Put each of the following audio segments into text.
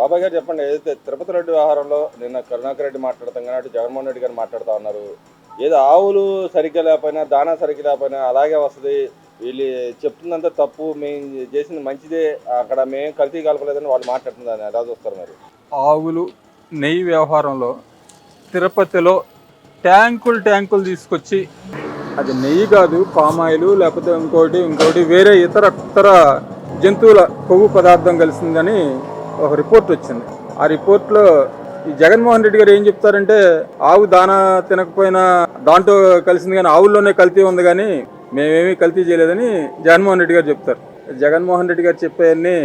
బాబాయ్ గారు చెప్పండి ఏదైతే తిరుపతి రెడ్డి వ్యవహారంలో నిన్న కరుణాకర్ రెడ్డి మాట్లాడతాం కానీ అటు జగన్మోహన్ రెడ్డి గారు మాట్లాడుతూ ఉన్నారు ఏదో ఆవులు సరిగ్గా లేకపోయినా దానా సరిగ్గా లేకపోయినా అలాగే వస్తుంది వీళ్ళు చెప్తుందంతా తప్పు మేము చేసిన మంచిదే అక్కడ మేము కల్తీ కలపలేదని వాళ్ళు మాట్లాడుతుందని ఎలా చూస్తారు మరి? ఆవులు నెయ్యి వ్యవహారంలో తిరుపతిలో ట్యాంకులు ట్యాంకులు తీసుకొచ్చి అది నెయ్యి కాదు పామాయిలు లేకపోతే ఇంకోటి ఇంకోటి వేరే ఇతర ఇతర జంతువుల కొవ్వు పదార్థం కలిసిందని ఒక రిపోర్ట్ వచ్చింది. ఆ రిపోర్ట్లో ఈ జగన్మోహన్ రెడ్డి గారు ఏం చెప్తారంటే ఆవు దానా తినకపోయినా దాంట్లో కలిసింది కానీ ఆవుల్లోనే కల్తీ ఉంది కానీ మేమేమీ కల్తీ చేయలేదని జగన్మోహన్ రెడ్డి గారు చెప్తారు. జగన్మోహన్ రెడ్డి గారు చెప్పేవన్నీ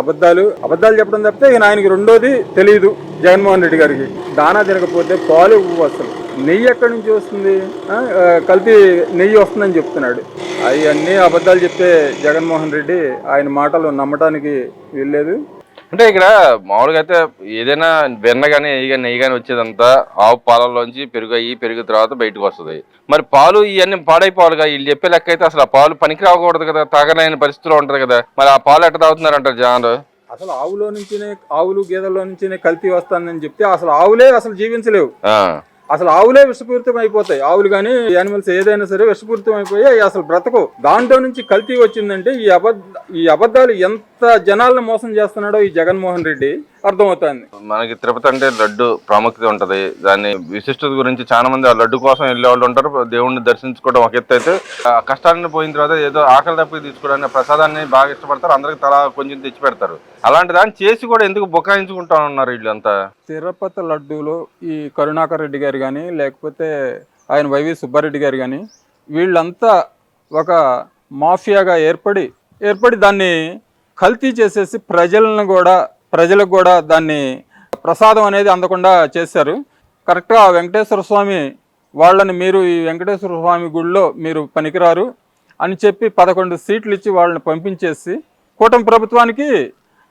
అబద్ధాలు అబద్ధాలు చెప్పడం తప్పితే ఇక ఆయనకి రెండోది తెలియదు జగన్మోహన్ రెడ్డి గారికి. దానా తినకపోతే పాలు ఇవ్వవు అసలు. నెయ్యి ఎక్కడి నుంచి వస్తుంది? కల్తీ నెయ్యి వస్తుందని చెప్తున్నాడు. అవన్నీ అబద్ధాలు చెప్తే జగన్మోహన్ రెడ్డి ఆయన మాటలు నమ్మటానికి వీల్లేదు. అంటే ఇక్కడ మామూలుగా అయితే ఏదైనా వెన్న కానీ నెయ్యి కానీ నెయ్యి కానీ వచ్చేదంతా ఆవు పాలల్లోంచి పెరుగు అయ్యి పెరుగు తర్వాత బయటకు వస్తుంది మరి పాలు ఇవన్నీ పాడైపోవాలిగా. వీళ్ళు చెప్పే లెక్క అయితే అసలు ఆ పాలు పనికి రాకూడదు కదా తాగలేని పరిస్థితిలో ఉంటుంది కదా. మరి ఆ పాలు ఎట్ట తాగుతున్నారంటారు జనాలు అసలు ఆవులో నుంచినే ఆవులు గేదెల్లో నుంచినే కల్తీ వస్తుందని చెప్తే అసలు ఆవులే అసలు జీవించలేవు. అసలు ఆవులే విషపూరితం అయిపోతాయి. ఆవులు కానీ యానిమల్స్ ఏదైనా సరే విషపూరితం అయిపోయి అవి అసలు బ్రతకు దాంట్లో నుంచి కల్తీ వచ్చిందంటే ఈ అబద్ధ ఈ అబద్ధాలు ఎంత జనాలను మోసం చేస్తున్నాడో ఈ జగన్మోహన్ రెడ్డి. అర్థమవుతుంది. మనకి తిరుపతి అంటే లడ్డు ప్రాముఖ్యత ఉంటది. దాని విశిష్టత గురించి చాలా మంది ఆ లడ్డు కోసం వెళ్ళే వాళ్ళు ఉంటారు. దేవుణ్ణి దర్శించుకోవడం ఒక ఎత్తు అయితే ఆ కష్టాన్ని పోయిన తర్వాత ఏదో ఆకలి తప్పి తీసుకోవడానికి ప్రసాదాన్ని బాగా ఇష్టపడతారు. అందరికి తలా కొంచెం తెచ్చి పెడతారు. అలాంటి దాన్ని చేసి కూడా ఎందుకు బుకాయించుకుంటా ఉన్నారు వీళ్ళంతా? తిరుపతి లడ్డూలో ఈ కరుణాకర్ రెడ్డి గారు కానీ లేకపోతే ఆయన వైవి సుబ్బారెడ్డి గారు కానీ వీళ్ళంతా ఒక మాఫియాగా ఏర్పడి ఏర్పడి దాన్ని కల్తీ చేసేసి ప్రజలను కూడా ప్రజలకు కూడా దాన్ని ప్రసాదం అనేది అందకుండా చేశారు. కరెక్ట్గా వెంకటేశ్వర స్వామి వాళ్ళని మీరు ఈ వెంకటేశ్వర స్వామి గుడిలో మీరు పనికిరారు అని చెప్పి పదకొండు సీట్లు ఇచ్చి వాళ్ళని పంపించేసి కూటమి ప్రభుత్వానికి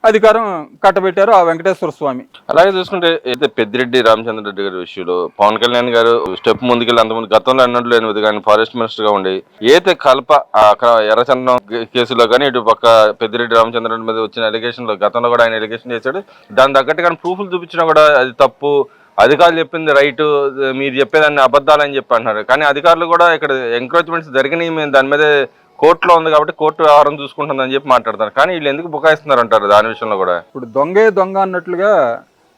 అధికారం కట్టబెట్టారు ఆ వెంకటేశ్వర స్వామి. అలాగే చూసుకుంటే అయితే పెద్దిరెడ్డి రామచంద్ర రెడ్డి గారి విషయంలో పవన్ కళ్యాణ్ గారు స్టెప్ ముందుకెళ్ళి అంతకుముందు గతంలో అన్నట్లు లేనిది కానీ ఫారెస్ట్ మినిస్టర్గా ఉండి ఏతే కల్ప అక్కడ ఎర్రచందనం కేసులో కానీ ఇటు పక్క పెద్దిరెడ్డి రామచంద్ర రెడ్డి మీద వచ్చిన ఎలిగేషన్లో గతంలో కూడా ఆయన ఎలిగేషన్ చేశాడు. దాని తగ్గట్టు కానీ ప్రూఫ్లు చూపించినా కూడా అది తప్పు. అధికారులు చెప్పింది రైట్ మీరు చెప్పేదాన్ని అబద్ధాలని చెప్పి అంటున్నారు. కానీ అధికారులు కూడా ఇక్కడ ఎంక్రోచ్మెంట్స్ జరిగినాయి. మేము దాని మీద కోర్టులో ఉంది కాబట్టి కోర్టు వ్యవహారం చూసుకుంటుందని చెప్పి మాట్లాడతారు. కానీ వీళ్ళు ఎందుకు బుకాయిస్తున్నారు అంటారు దాని విషయంలో కూడా? ఇప్పుడు దొంగే దొంగ అన్నట్లుగా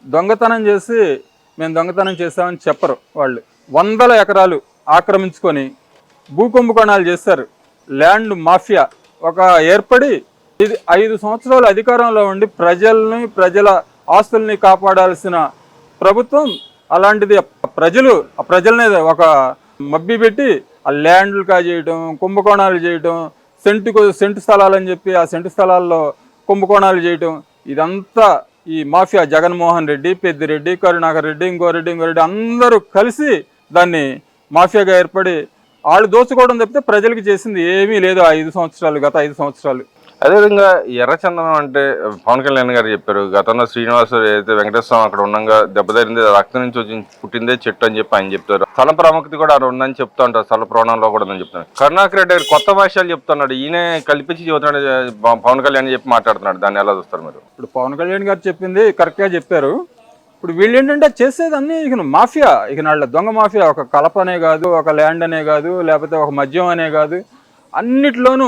దొంగతనం చేసి మేము దొంగతనం చేస్తామని చెప్పరు వాళ్ళు. వందల ఎకరాలు ఆక్రమించుకొని భూకుంభకోణాలు చేస్తారు ల్యాండ్ మాఫియా ఒక ఏర్పడి ఇది ఐదు సంవత్సరాలు అధికారంలో ఉండి ప్రజల్ని ప్రజల ఆస్తుల్ని కాపాడాల్సిన ప్రభుత్వం అలాంటిది ప్రజలు ఆ ప్రజల్ని ఒక మబ్బి పెట్టి ఆ ల్యాండ్లు కా చేయటం కుంభకోణాలు చేయటం సెంటుకు సెంటు స్థలాలని చెప్పి ఆ సెంటు స్థలాల్లో కుంభకోణాలు చేయటం ఇదంతా ఈ మాఫియా జగన్మోహన్ రెడ్డి పెద్దిరెడ్డి కరుణాకర్ రెడ్డి ఇంకో రెడ్డి ఇంకో రెడ్డి అందరూ కలిసి దాన్ని మాఫియాగా ఏర్పడి వాళ్ళు దోచుకోవడం తప్పితే ప్రజలకు చేసింది ఏమీ లేదు ఆ ఐదు సంవత్సరాలు గత ఐదు సంవత్సరాలు. అదేవిధంగా ఎర్రచందనం అంటే పవన్ కళ్యాణ్ గారు చెప్పారు గతంలో శ్రీనివాస్ ఏదైతే వెంకటేశ్వరం అక్కడ ఉండగా దెబ్బతరింది రక్తం నుంచి వచ్చి పుట్టిందే చెట్టు అని చెప్పి ఆయన చెప్తారు. స్థల ప్రాముఖ్యత కూడా అక్కడ ఉందని చెప్తా ఉంటారు స్థల పురాణంలో కూడా ఉందని చెప్తున్నారు కరుణాకర్ రెడ్డి గారు కొత్త భాషలు చెప్తున్నాడు ఈయన కల్పించి చెబుతున్నాడు పవన్ కళ్యాణ్ చెప్పి మాట్లాడుతున్నాడు దాన్ని ఎలా చూస్తారు మీరు? ఇప్పుడు పవన్ కళ్యాణ్ గారు చెప్పింది కరెక్ట్గా చెప్పారు. ఇప్పుడు వీళ్ళు ఏంటంటే చేసేది ఇక మాఫియా ఇక వాళ్ళ దొంగ మాఫియా ఒక కలప అనే కాదు ఒక ల్యాండ్ అనే కాదు లేకపోతే ఒక మద్యం అనే కాదు అన్నిట్లోనూ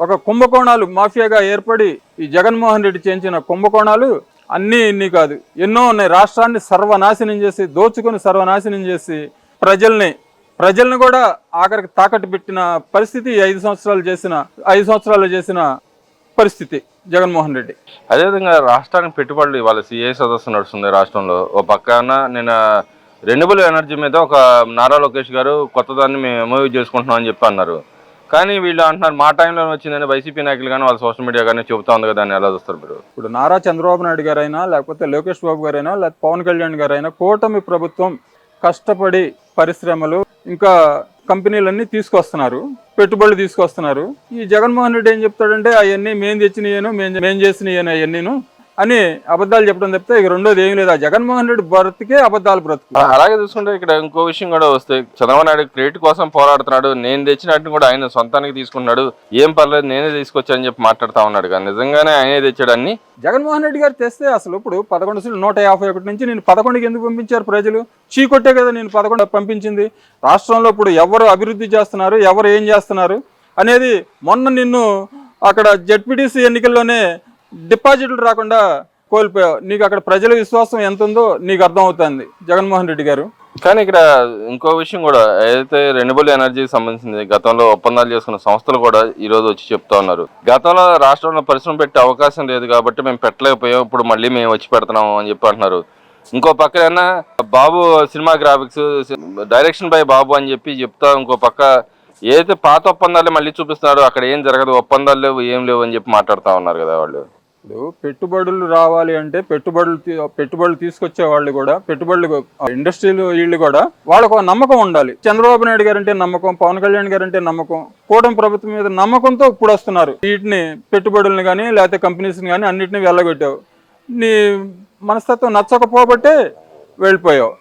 ఒక కుంభకోణాలు మాఫియాగా ఏర్పడి ఈ జగన్మోహన్ రెడ్డి చేయించిన కుంభకోణాలు అన్నీ ఇన్ని కాదు. ఎన్నో ఉన్నాయి. రాష్ట్రాన్ని సర్వనాశనం చేసి దోచుకొని సర్వనాశనం చేసి ప్రజల్ని ప్రజల్ని కూడా ఆఖరికి తాకట్టు పెట్టిన పరిస్థితి ఐదు సంవత్సరాలు చేసిన ఐదు సంవత్సరాలు చేసిన పరిస్థితి జగన్మోహన్ రెడ్డి. అదేవిధంగా రాష్ట్రానికి పెట్టుబడులు ఇవాళ సిఐ సదస్సు నడుస్తుంది రాష్ట్రంలో. ఓ పక్కన నేను రెన్యూబుల్ ఎనర్జీ మీద ఒక నారా లోకేష్ గారు కొత్తదాన్ని మేము ఎంఓయూ చేసుకుంటున్నాం అని చెప్పి అన్నారు. కానీ వీళ్ళు అంటున్నారు మా టైంలో వచ్చిందని వైసీపీ నాయకులు కానీ వాళ్ళ సోషల్ మీడియా కానీ చెబుతా ఉంది కదా ఎలా చూస్తారు మీరు? ఇప్పుడు నారా చంద్రబాబు నాయుడు గారైనా లేకపోతే లోకేష్ బాబు గారైనా లేకపోతే పవన్ కళ్యాణ్ గారైనా కూటమి ప్రభుత్వం కష్టపడి పరిశ్రమలు ఇంకా కంపెనీలన్నీ తీసుకొస్తున్నారు పెట్టుబడులు తీసుకొస్తున్నారు. ఈ జగన్మోహన్ రెడ్డి ఏం చెప్తాడంటే అవన్నీ మేము తెచ్చినాయను మేము మేము అవన్నీను. అని అబద్ధాలు చెప్పడం తప్పితే ఇక రెండోది ఏం లేదు. ఆ జగన్మోహన్ రెడ్డి బ్రతికే అబద్ధాలు బ్రతుకు. అలాగే చూసుకుంటే ఇక్కడ ఇంకో విషయం కూడా వస్తే చంద్రబాబు నాయుడు క్రెడిట్ కోసం పోరాడుతున్నాడు. నేను తెచ్చినట్టు కూడా ఆయన సొంతానికి తీసుకున్నాడు. ఏం పర్లేదు నేనే తీసుకొచ్చానని చెప్పి మాట్లాడుతా ఉన్నాడు. కానీ నిజంగానే ఆయనే తెచ్చాడు అన్ని. జగన్మోహన్ రెడ్డి గారు తెస్తే అసలు ఇప్పుడు పదకొండు సీట్లు నూట యాభై ఒకటి నుంచి నేను పదకొండుకి ఎందుకు పంపించారు ప్రజలు? చీకొట్టే కదా నేను పదకొండు పంపించింది. రాష్ట్రంలో ఇప్పుడు ఎవరు అభివృద్ధి చేస్తున్నారు ఎవరు ఏం చేస్తున్నారు అనేది మొన్న నిన్ను అక్కడ జెడ్పీటీసీ ఎన్నికల్లోనే డిపాజిట్లు రాకుండా కోల్పోయావు నీకు అక్కడ ప్రజల విశ్వాసం ఎంత ఉందో నీకు అర్థమవుతుంది. జగన్మోహన్ రెడ్డి గారు. కానీ ఇక్కడ ఇంకో విషయం కూడా ఏదైతే రెన్యూబుల్ ఎనర్జీకి సంబంధించింది గతంలో ఒప్పందాలు చేసుకున్న సంస్థలు కూడా ఈ రోజు వచ్చి చెప్తా ఉన్నారు. గతంలో రాష్ట్రంలో పరిశ్రమ పెట్టే అవకాశం లేదు కాబట్టి మేము పెట్టలేకపోయాం ఇప్పుడు మళ్ళీ మేము వచ్చి పెడుతున్నాము అని చెప్పి అంటున్నారు. ఇంకో పక్కన Babu cinema graphics direction by Babu అని చెప్పి చెప్తా ఇంకో పక్క ఏదైతే పాత ఒప్పందాలు మళ్ళీ చూపిస్తున్నారో అక్కడ ఏం జరగదు ఒప్పందాలు లేవు ఏం లేవు అని చెప్పి మాట్లాడుతూ ఉన్నారు కదా వాళ్ళు. ఇప్పుడు పెట్టుబడులు రావాలి అంటే పెట్టుబడులు పెట్టుబడులు తీసుకొచ్చే వాళ్ళు కూడా పెట్టుబడులు ఇండస్ట్రీలు వీళ్ళు కూడా వాళ్ళకు నమ్మకం ఉండాలి. చంద్రబాబు నాయుడు గారు అంటే నమ్మకం పవన్ కళ్యాణ్ గారు అంటే నమ్మకం కూటమి ప్రభుత్వం మీద నమ్మకంతో ఇప్పుడు వస్తున్నారు. వీటిని పెట్టుబడులను కానీ లేకపోతే కంపెనీస్ని కానీ అన్నిటిని వెళ్ళగొట్టావు. నీ మనస్తత్వం నచ్చకపోబట్టే వెళ్ళిపోయావు.